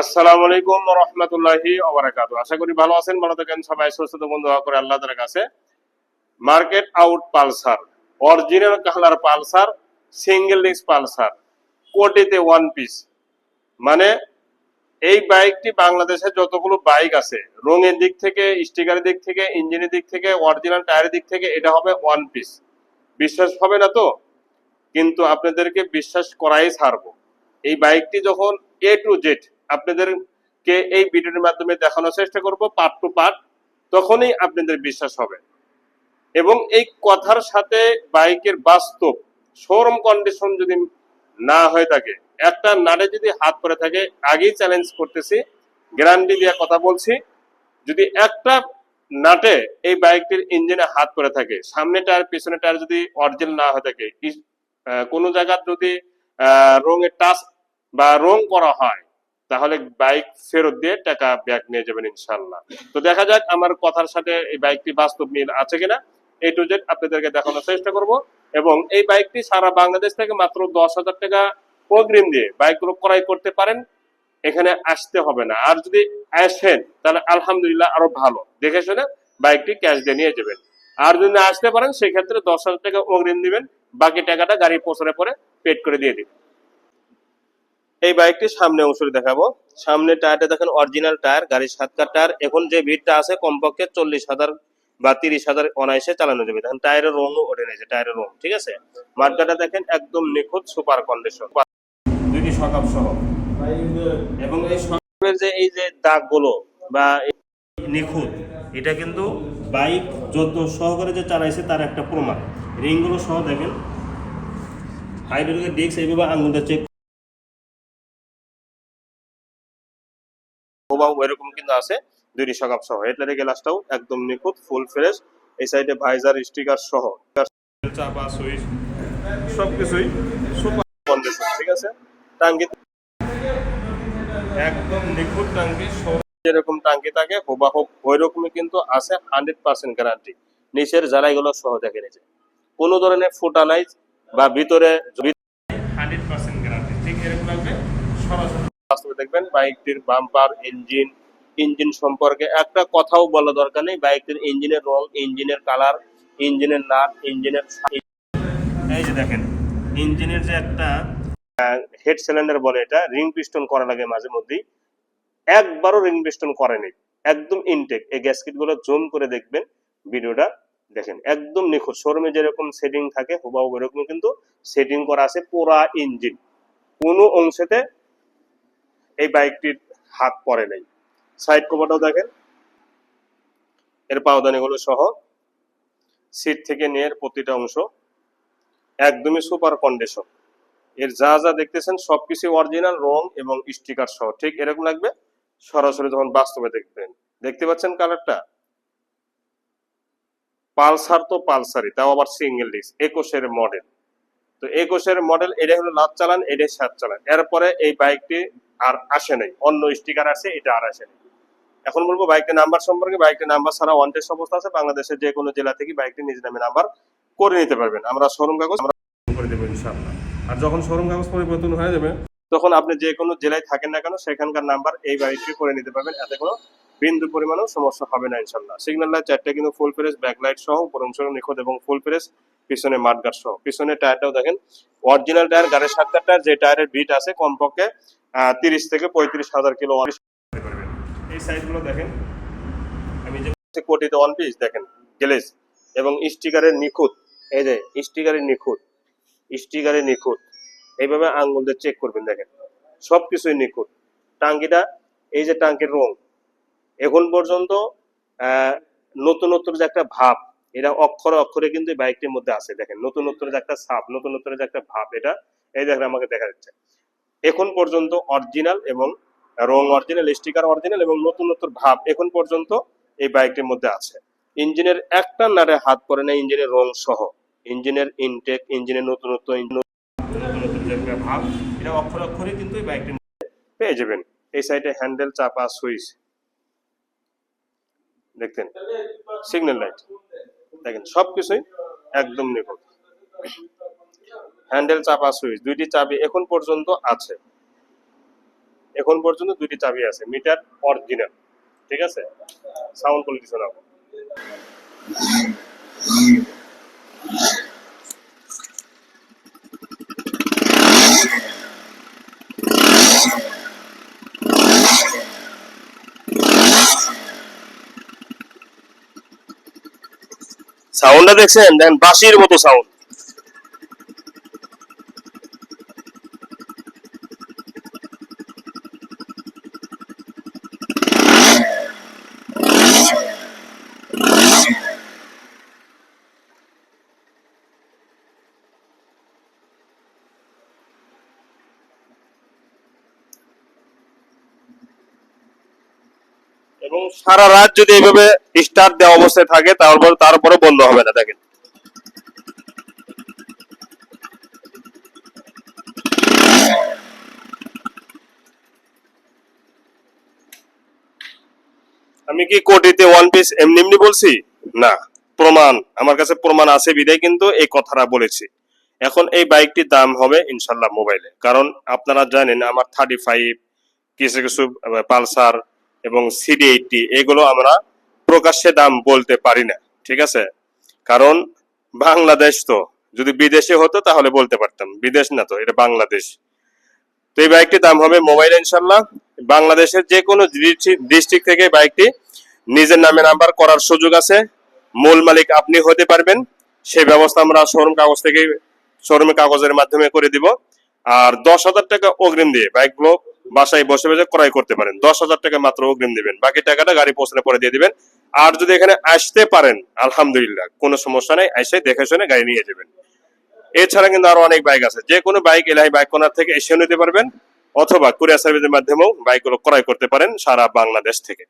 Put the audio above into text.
আসসালামু আলাইকুম রহমতুল্লাহি ওবারাকাতু আশা করি ভালো আছেন, ভালো থাকেন, সবাই সুস্থ বন্ধু করে আল্লাহ তাআলার কাছে। Market out Pulsar, original colour Pulsar, single disc Pulsar, কোটিতে ওয়ান পিস মানে এই বাইকটি বাংলাদেশে যতগুলো বাইক আছে, রঙের দিক থেকে, স্টিকারের দিক থেকে, ইঞ্জিনের দিক থেকে, অরিজিনাল টায়ারের দিক থেকে, এটা হবে ওয়ান পিস বিশ্বাস হবে না তো? কিন্তু আপনাদেরকে বিশ্বাস করাই ছাড়বো। এই বাইকটি যখন এ টু জেড আপনাদেরকে এই ভিডিওর মাধ্যমে দেখানোর চেষ্টা করব পার্ট টু পার্ট তখনই আপনাদের বিশ্বাস হবে। এবং এই কথার সাথে বাইকের বাস্তব শোরুম কন্ডিশন যদি না হয়ে থাকে, একটা নাটে যদি হাত পরে থাকে, আগেই চ্যালেঞ্জ করতেছি গ্যারান্টি দিয়ে কথা বলছি, যদি একটা নাটে এই বাইকটির ইঞ্জিনে হাত পরে থাকে, সামনে টায়ার পিছনে টায়ার যদি অরিজিনাল না হয়ে থাকে কোনো জায়গার যদি রঙের টাচ বা রং করা হয় তাহলে বাইক ফেরত দিয়ে টাকা ব্যাক নিয়ে যাবেন ইনশাল্লাহ তো দেখা যাক আমার কথার সাথে এই বাইকটি বাস্তব মিল আছে কিনা। এ টু জেড আপনাদেরকে দেখানোর চেষ্টা করব এবং এই বাইকটি সারা বাংলাদেশ থেকে মাত্র দশ হাজার টাকা অগ্রিম দিয়ে বাইকগুলো ক্রয় করতে পারেন। এখানে আসতে হবে না। আর যদি আসেন, তাহলে আলহামদুলিল্লাহ আরও ভালো। দেখে শুনে বাইকটি ক্যাশ দিয়ে নিয়ে যাবেন। আর যদি না আসতে পারেন, সেক্ষেত্রে দশ হাজার টাকা অগ্রিম দিবেন। বাকি টাকাটা গাড়ি পৌঁছানোর পরে পেড করে দিয়ে দিবেন। এই বাইকটির সামনে অংশটি দেখাবো। সামনে টায়ারটা দেখেন অরিজিনাল টায়ার, গাড়ির সাতকার টায়ার। এখন যে ভিড়টা আছে, কমপক্ষে চল্লিশ হাজার বা তিরিশ হাজার অনায়াসে চালানো যাবে। দেখেন, টায়ারের রঙও ওঠে নিয়েছে টায়ারের রং, ঠিক আছে? মার্কাটা দেখেন, একদম নিখুঁত সুপার কন্ডিশন। দুইটি সহ। এবং এই যে এই যে দাগগুলো বা নিখুঁত, এটা কিন্তু বাইক যত সহকারে যে চালাইছে, তার একটা প্রমাণ। রিংগুলো সহ দেখেন। হাইড্রোলিকের ডিস্ক এইভাবে আঙুলটা চেক হুবাহু এরকম কিন্তু আছে, দুইটি সকাপ সহ। হেডলাইটের গ্লাসটাও একদম নিখুঁত ফুল ফ্রেশ এই সাইডে ভাইজার স্টিকার সহ। রকমই কিন্তু আছে হান্ড্রেড পার্সেন্ট গ্যারান্টি নিচের কোনো ধরনের ফুটা নাই, বা ভিতরে বাস্তবে দেখবেন বাইকটির বাম্পার ইঞ্জিন ইঞ্জিন সম্পর্কে একটা কথাও বলা দরকার নেই। বাইকটির ইঞ্জিনের রং ইঞ্জিনের কালার ইঞ্জিনের নাট ইঞ্জিনের এই যে দেখেন ইঞ্জিনের যে একটা হেড সিলিন্ডার বলে এটা রিং পিস্টন করা লাগে মাঝে মধ্যেই। একবারও রিং পিস্টন করেনি একদম ইনটেক এই গ্যাসকিটগুলো জুম করে দেখবেন, ভিডিওটা দেখেন। একদম নিখুঁত। শোরুমে যেরকম সেটিং থাকে, হুবাহু এরকম কিন্তু সেটিং করা আছে পুরা ইঞ্জিন কোনো অংশেতে এই বাইকটির হাত পরে নাই। সাইড কভারটাও দেখেন। এর পাওদানিগুলো সহ সিট থেকে নিয়ে প্রতিটা অংশ একদমই সুপার কন্ডিশন এর যা যা দেখতেছেন সবকিছু অরিজিনাল রং এবং স্টিকার সহ। ঠিক এরকম লাগবে? সরাসরি যখন বাস্তবে দেখবেন। দেখতে পাচ্ছেন কালারটা পালসার তো পালসারই, তাও আবার সিঙ্গেল ডিস্ক একুশের মডেল তো একুশের মডেল এটা হলো লাভ চালান, এটাই সাত চালান। এরপরে এই বাইকটি আর আসে নাই, অন্য স্টিকার আছে, এটা আর আসে নাই। এখন বলব বাইকটির নাম্বার সম্পর্কে বাইকটির নাম্বার ছাড়া ওয়ান টেস্ট অবস্থা আছে, বাংলাদেশের যে কোনো জেলা থেকে বাইকটি নিজ নামে নাম্বার করে নিতে পারবেন। আমরা শোরুম কাগজ, আমরা করে দেবো ইনশাআল্লাহ। আর যখন শোরুম কাগজ পরিবর্তন হয়ে যাবে, তখন আপনি যে কোনো জেলায় থাকেন না কেন, সেখানকার নাম্বার এই বাইকটি করে নিতে পারবেন। এতে কোনো বিন্দু পরিমাণও সমস্যা হবে না ইনশাল্লাহ সিগন্যাল লাইট চারটা কিন্তু ফুল ফ্রেশ ব্যাকলাইট সহ উপর অংশ নিখুঁত এবং ফুল ফ্রেশ পিছনে মাঠগাট সহ। পিছনে টায়ারটাও দেখেন অরিজিনাল টায়ার, গাড়ির সাতটা টায়ার, যে টায়ারের বিট আছে, কমপক্ষে তিরিশ থেকে পঁয়ত্রিশ হাজার কিলো এই সাইডগুলো দেখেন, আমি যে কোটিতে ওয়ান পিস দেখেন গ্লেস এবং স্টিকারের নিখুঁত। এই যে স্টিকারের নিখুঁত স্টিকারের নিখুঁত। এইভাবে আঙ্গুল দিয়ে চেক করবেন, দেখেন। সবকিছুই নিখুঁত। টাঙ্কিটা, এই যে টাঙ্কির রং এখন পর্যন্ত আহ, নতুনত্বর যে একটা ভাব এটা অক্ষরে অক্ষরে কিন্তু এই বাইকটির মধ্যে আছে। দেখেন নতুনত্বর যে একটা ছাপ নতুনত্বর যে একটা ভাব এটা এই দেখেন আমাকে দেখা যাচ্ছে। এখন পর্যন্ত অরিজিনাল এবং রং অরিজিনাল স্টিকার অরিজিনাল এবং নতুনত্বর ভাব এখন পর্যন্ত এই বাইকটির মধ্যে আছে। ইঞ্জিনের একটা নাড়ে হাত পড়ে না ইঞ্জিনের রং সহ। ইঞ্জিনের ইনটেক ইঞ্জিনের নতুনত্ব নতুনত্ব ভাব এটা অক্ষর অক্ষরে কিন্তু এই বাইকটির পেয়ে যাবেন। এই সাইডে হ্যান্ডেল চাপা সুইচ দেখতেন। সিগন্যাল লাইট দেখেন সব কিছুই একদম নিখুঁত। হ্যান্ডেল চাপা সুইচ দুইটি চাবি এখন পর্যন্ত আছে। এখন পর্যন্ত দুইটি চাবি আছে মিটার অরিজিনাল ঠিক আছে? সাউন্ড কোয়ালিটি শোনাবো। সাউন্ডটা দেখছেন? দেখেন বাঁশির মতো সাউন্ড এবং সারা রাত যদি এইভাবে স্টার দেওয়া অবস্থায় থাকে, তারপর তারপরে বন্ধ হবে না, দেখেন। আমি কি কোটিতে ওয়ান পিস এমনি এমনি বলছি? না, প্রমাণ, আমার কাছে প্রমাণ আছে বিদায় কিন্তু এই কথাটা বলেছি। এখন এই বাইকটির দাম হবে ইনশাল্লাহ মোবাইলে। কারণ আপনারা জানেন, আমার থার্টি ফাইভ কিছু কিছু পালসার এবং সিডি এইটটি এগুলো আমরা প্রকাশ্যে দাম বলতে পারি না, ঠিক আছে? কারণ বাংলাদেশ তো, যদি বিদেশে হতো তাহলে বলতে পারতাম, বিদেশ না তো, এটা বাংলাদেশ। তো এই বাইকটির দাম হবে মোবাইল ইনশাল্লাহ বাংলাদেশের যে কোনো ডিস্ট্রিক্ট থেকে বাইকটি নিজের নামে নাম্বার করার সুযোগ আছে। মূল মালিক আপনি হতে পারবেন সেই ব্যবস্থা আমরা শোরুম কাগজ থেকে শোরুমে কাগজের মাধ্যমে করে দিব। আর দশ হাজার টাকা অগ্রিম দিয়ে বাইকগুলো বাসায় বসে বসে ক্রয় করতে পারেন। দশ হাজার টাকা মাত্র অগ্রিম দিবেন। বাকি টাকাটা গাড়ি পৌঁছানোর পরে দিয়ে দিবেন। আর যদি এখানে আসতে পারেন, আলহামদুলিল্লাহ, কোনো সমস্যা নেই, এসে দেখে শুনে গাড়ি নিয়ে যাবেন। এছাড়া কিন্তু আরও অনেক বাইক আছে। যে কোনো বাইক এলাহি বাইক কোনার থেকে এসে নিতে পারবেন, অথবা কুরিয়ার সার্ভিসের মাধ্যমেও বাইকগুলো ক্রয় করতে পারেন সারা বাংলাদেশ থেকে।